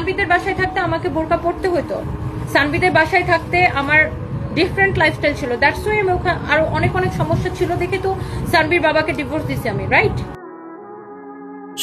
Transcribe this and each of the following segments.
সানবিদের বাসায় থাকতে আমাকে বোরকা পড়তে হতো সানবিদের বাসায় থাকতে আমার ডিফারেন্ট লাইফস্টাইল ছিল। দ্যাটস ওয়াই আমি ওখানে আরও অনেক অনেক সমস্যা ছিল দেখে তো সানবির বাবাকে ডিভোর্স দিছি আমি রাইট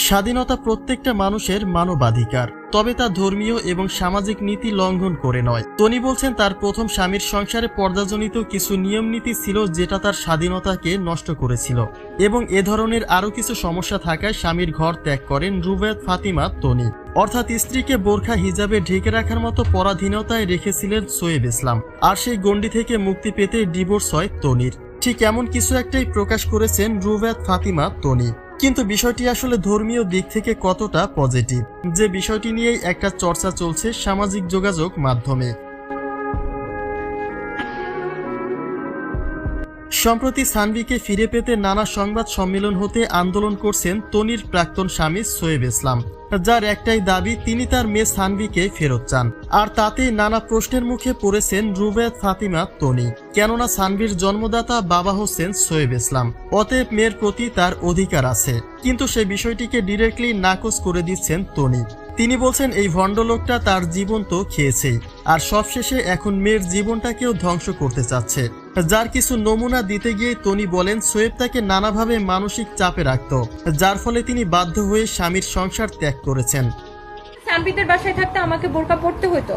স্বাধীনতা প্রত্যেকটা মানুষের মানবাধিকার, তবে তা ধর্মীয় এবং সামাজিক নীতি লঙ্ঘন করে নয়। তনি বলছেন তার প্রথম স্বামীর সংসারে পর্দাজনিত কিছু নিয়ম নীতি ছিল যেটা তার স্বাধীনতাকে নষ্ট করেছিল এবং এ ধরনের আরও কিছু সমস্যা থাকায় স্বামীর ঘর ত্যাগ করেন রুবেদ ফাতিমা তনি। অর্থাৎ স্ত্রীকে বোরখা হিজাবে ঢেকে রাখার মতো পরাধীনতায় রেখেছিলেন সোয়েব ইসলাম, আর সেই গণ্ডি থেকে মুক্তি পেতে ডিভোর্স হয় তনির। ঠিক এমন কিছু একটাই প্রকাশ করেছেন রুবেদ ফাতিমা তনি। কিন্তু বিষয়টি আসলে ধর্মীয় দিক থেকে কতটা পজিটিভ যে বিষয়টি নিয়েই একটা চর্চা চলছে সামাজিক যোগাযোগ মাধ্যমে। সম্প্রতি সানভিকে ফিরে পেতে নানা সংবাদ সম্মেলন হতে আন্দোলন করছেন তনির প্রাক্তন স্বামী সোয়েব ইসলাম। যার একটাই দাবি, তিনি তার মেয়ে সানভিকে ফেরত চান। আর তাতে নানা প্রশ্নের মুখে পড়েছেন রুবেদ ফাতিমা, তনি। কেননা সানভির জন্মদাতা বাবা হোসেন সোয়েব ইসলাম। অতএব মেয়ের প্রতি তার অধিকার আছে। কিন্তু সে বিষয়টিকে ডিরেক্টলি নাকচ করে দিচ্ছেন তনি। তিনি বলছেন, এই ভণ্ডলোকটা তার জীবন তো খেয়েছেই। আর সবশেষে এখন মেয়ের জীবনটাকেও ধ্বংস করতে চাচ্ছে। যার কিছু নমুনা দিতে গিয়ে তনি বলেন সোয়েব তাকে নানাভাবে মানসিক চাপে রাখত যার ফলে তিনি বাধ্য হয়ে স্বামীর সংসার ত্যাগ করেছেন। সানবিদের বাসায় থাকতে আমাকে বোরকা পড়তে হতো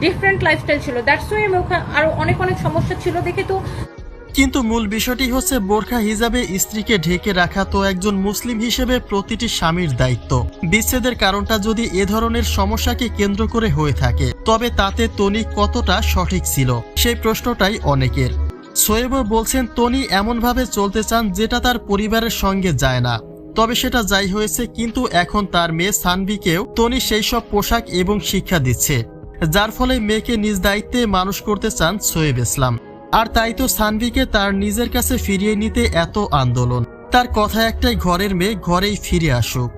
ডিফারেন্ট লাইফস্টাইল ছিল। দ্যাটস ওয়াই আমি ওখানে আরও অনেক অনেক সমস্যা ছিল দেখে তো কিন্তু মূল বিষয়টি হচ্ছে বোরখা হিজাবে স্ত্রীকে ঢেকে রাখা তো একজন মুসলিম হিসেবে প্রতিটি স্বামীর দায়িত্ব। বিচ্ছেদের কারণটা যদি এ ধরনের সমস্যাকে কেন্দ্র করে হয়ে থাকে তবে তাতে তনি কতটা সঠিক ছিল সেই প্রশ্নটাই অনেকের। সোয়েব বলছেন তনি এমনভাবে চলতে চান যেটা তার পরিবারের সঙ্গে যায় না। তবে সেটা যাই হয়েছে, কিন্তু এখন তার মেয়ে সানভিকেও তনি সেই সব পোশাক এবং শিক্ষা দিচ্ছে, যার ফলে মেয়েকে নিজ দায়িত্বে মানুষ করতে চান সোয়েব ইসলাম। আর তাই তো সানভিকে তার নিজের কাছে ফিরিয়ে নিতে এত আন্দোলন। তার কথা একটাই, ঘরের মেয়ে ঘরেই ফিরে আসুক।